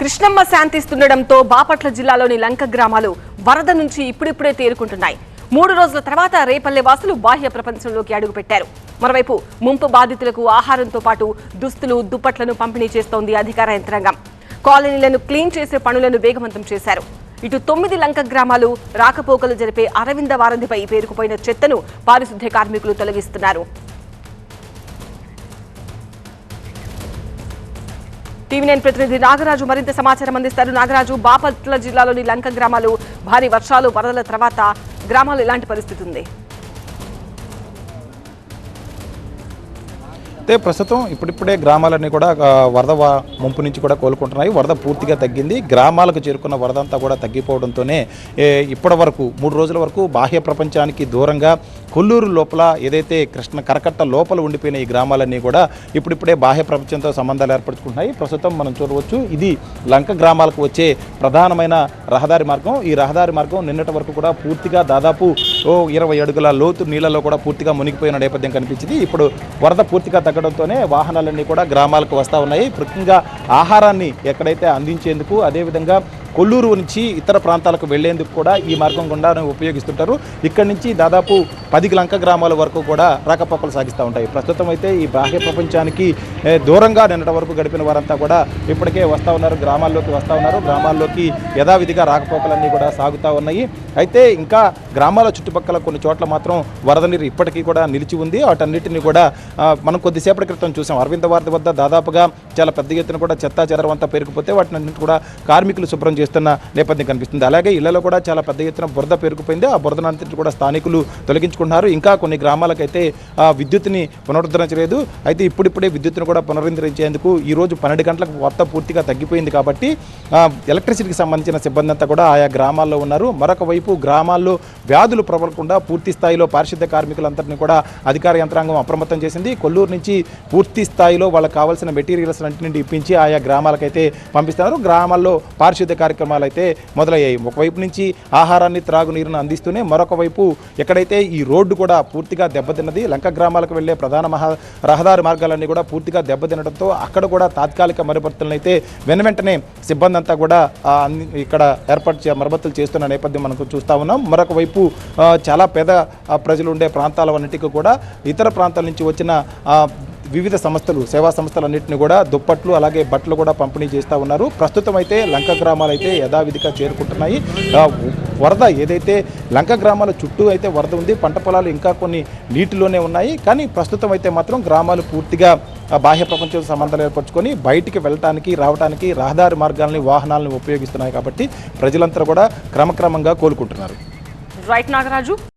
కృష్ణమ్మ శాంతిస్తుండడంతో బాపట్ల జిల్లాలోని లంక గ్రామాలు వరద నుంచి ఇప్పుడిప్పుడే తేరుకుంటున్నాయి. మూడు రోజుల తర్వాత రేపల్లె వాసులు బాహ్య ప్రపంచంలోకి అడుగుపెట్టారు. మరోవైపు ముంపు బాధితులకు ఆహారంతో పాటు దుస్తులు దుప్పట్లను పంపిణీ చేస్తోంది అధికార యంత్రాంగం. కాలనీలను క్లీన్ చేసే పనులను వేగవంతం చేశారు. ఇటు తొమ్మిది లంక గ్రామాలు రాకపోకలు జరిపే అరవింద వారధిపై పేరుకుపోయిన చెత్తను పారిశుద్ధ్య కార్మికులు తొలగిస్తున్నారు. టీవీ నైన్ ప్రతినిధి నాగరాజు మరింత సమాచారం అందిస్తారు. నాగరాజు బాపట్ల జిల్లాలోని లంక గ్రామాలు భారీ వర్షాలు వరదల తర్వాత గ్రామాలు ఎలాంటి పరిస్థితి ఉంది? అయితే ప్రస్తుతం ఇప్పుడిప్పుడే గ్రామాలన్నీ కూడా వరద ముంపు నుంచి కూడా కోలుకుంటున్నాయి. వరద పూర్తిగా తగ్గింది. గ్రామాలకు చేరుకున్న వరద అంతా కూడా తగ్గిపోవడంతోనే ఇప్పటి వరకు మూడు రోజుల వరకు బాహ్య ప్రపంచానికి దూరంగా కొల్లూరు లోపల ఏదైతే కృష్ణ కరకట్ట లోపల ఉండిపోయిన ఈ గ్రామాలన్నీ కూడా ఇప్పుడిప్పుడే బాహ్య ప్రపంచంతో సంబంధాలు ఏర్పరచుకుంటున్నాయి. ప్రస్తుతం మనం చూడవచ్చు ఇది లంక గ్రామాలకు వచ్చే ప్రధానమైన రహదారి మార్గం. ఈ రహదారి మార్గం నిన్నటి వరకు కూడా పూర్తిగా దాదాపు ఓ ఇరవై అడుగుల లోతు నీళ్ళలో కూడా పూర్తిగా మునిగిపోయిన నేపథ్యం కనిపించింది. ఇప్పుడు వరద పూర్తిగా తగ్గడంతోనే వాహనాలన్నీ కూడా గ్రామాలకు వస్తూ ఉన్నాయి. ముఖ్యంగా ఆహారాన్ని ఎక్కడైతే అందించేందుకు అదేవిధంగా కొల్లూరు నుంచి ఇతర ప్రాంతాలకు వెళ్ళేందుకు కూడా ఈ మార్గం గుండా ఉపయోగిస్తుంటారు. ఇక్కడి నుంచి దాదాపు పది లంక గ్రామాల వరకు కూడా రాకపోకలు సాగిస్తూ ఉంటాయి. ప్రస్తుతం అయితే ఈ బాహ్య ప్రపంచానికి దూరంగా నిన్నటి వరకు గడిపిన వారంతా కూడా ఇప్పటికే వస్తూ ఉన్నారు గ్రామాల్లోకి వస్తూ ఉన్నారు. గ్రామాల్లోకి యథావిధిగా రాకపోకలన్నీ కూడా సాగుతూ ఉన్నాయి. అయితే ఇంకా గ్రామాల చుట్టుపక్కల కొన్ని చోట్ల మాత్రం వరద నీరు ఇప్పటికీ కూడా నిలిచి ఉంది. వాటన్నిటిని కూడా మనం కొద్దిసేపటి క్రితం చూసాం. అరవింద వారి వద్ద దాదాపుగా చాలా పెద్ద ఎత్తున కూడా చెత్తా చెదరవంతా అంతా పేరుకుపోతే వాటిని కూడా కార్మికులు శుభ్రం చేస్తున్న నేపథ్యం కనిపిస్తుంది. అలాగే ఇళ్ళలో కూడా చాలా పెద్ద ఎత్తున బురద పేరుకుపోయింది. ఆ బురదనంతటి కూడా స్థానికులు తొలగించుకుంటున్నారు. ఇంకా కొన్ని గ్రామాలకైతే ఆ విద్యుత్ని పునరుద్ధరించలేదు అయితే ఇప్పుడిప్పుడే విద్యుత్ను కూడా పునరుద్ధరించేందుకు ఈరోజు పన్నెండు గంటలకు వార్త పూర్తిగా తగ్గిపోయింది కాబట్టి ఎలక్ట్రిసిటీకి సంబంధించిన సిబ్బంది అంతా కూడా ఆయా గ్రామాల్లో ఉన్నారు. మరొక వైపు గ్రామాల్లో వ్యాధులు ప్రబలకుండా పూర్తి స్థాయిలో పారిశుద్ధ్య కార్మికులందరినీ కూడా అధికార యంత్రాంగం అప్రమత్తం చేసింది. కొల్లూరు నుంచి పూర్తి స్థాయిలో వాళ్ళకి కావాల్సిన మెటీరియల్స్ అన్నింటినీ ఇప్పించి ఆయా గ్రామాలకైతే పంపిస్తున్నారు. గ్రామాల్లో పారిశుద్ధ్య కార్యక్రమాలు అయితే మొదలయ్యాయి. ఒకవైపు నుంచి ఆహారాన్ని త్రాగునీరును అందిస్తూనే మరొక వైపు ఎక్కడైతే ఈ రోడ్డు కూడా పూర్తిగా దెబ్బతిన్నది లంక గ్రామాలకు వెళ్ళే ప్రధాన మహా రహదారి మార్గాలన్నీ కూడా పూర్తిగా దెబ్బతినడంతో అక్కడ కూడా తాత్కాలిక మరమ్మతులను అయితే వెన వెంటనే సిబ్బంది అంతా కూడా ఇక్కడ ఏర్పాటు చే మరమ్మతులు చేస్తున్న నేపథ్యం మనకు చూస్తా ఉన్నాం. మరొక వైపు చాలా పేద ప్రజలు ఉండే ప్రాంతాలన్నిటికీ కూడా ఇతర ప్రాంతాల నుంచి వచ్చిన వివిధ సంస్థలు సేవా సంస్థలన్నింటినీ కూడా దుప్పట్లు అలాగే బట్టలు కూడా పంపిణీ చేస్తూ ఉన్నారు. ప్రస్తుతం అయితే లంక గ్రామాలు అయితే యథావిధిగా చేరుకుంటున్నాయి. వరద ఏదైతే లంక గ్రామాల చుట్టూ అయితే వరద ఉంది పంట పొలాలు ఇంకా కొన్ని నీటిలోనే ఉన్నాయి. కానీ ప్రస్తుతం అయితే మాత్రం గ్రామాలు పూర్తిగా బాహ్య ప్రపంచం సంబంధాలు ఏర్పరచుకొని బయటికి వెళ్ళటానికి రావడానికి రహదారి మార్గాలని వాహనాలను ఉపయోగిస్తున్నాయి కాబట్టి ప్రజలంతా కూడా క్రమక్రమంగా కోలుకుంటున్నారు. రైట్ నాగరాజు.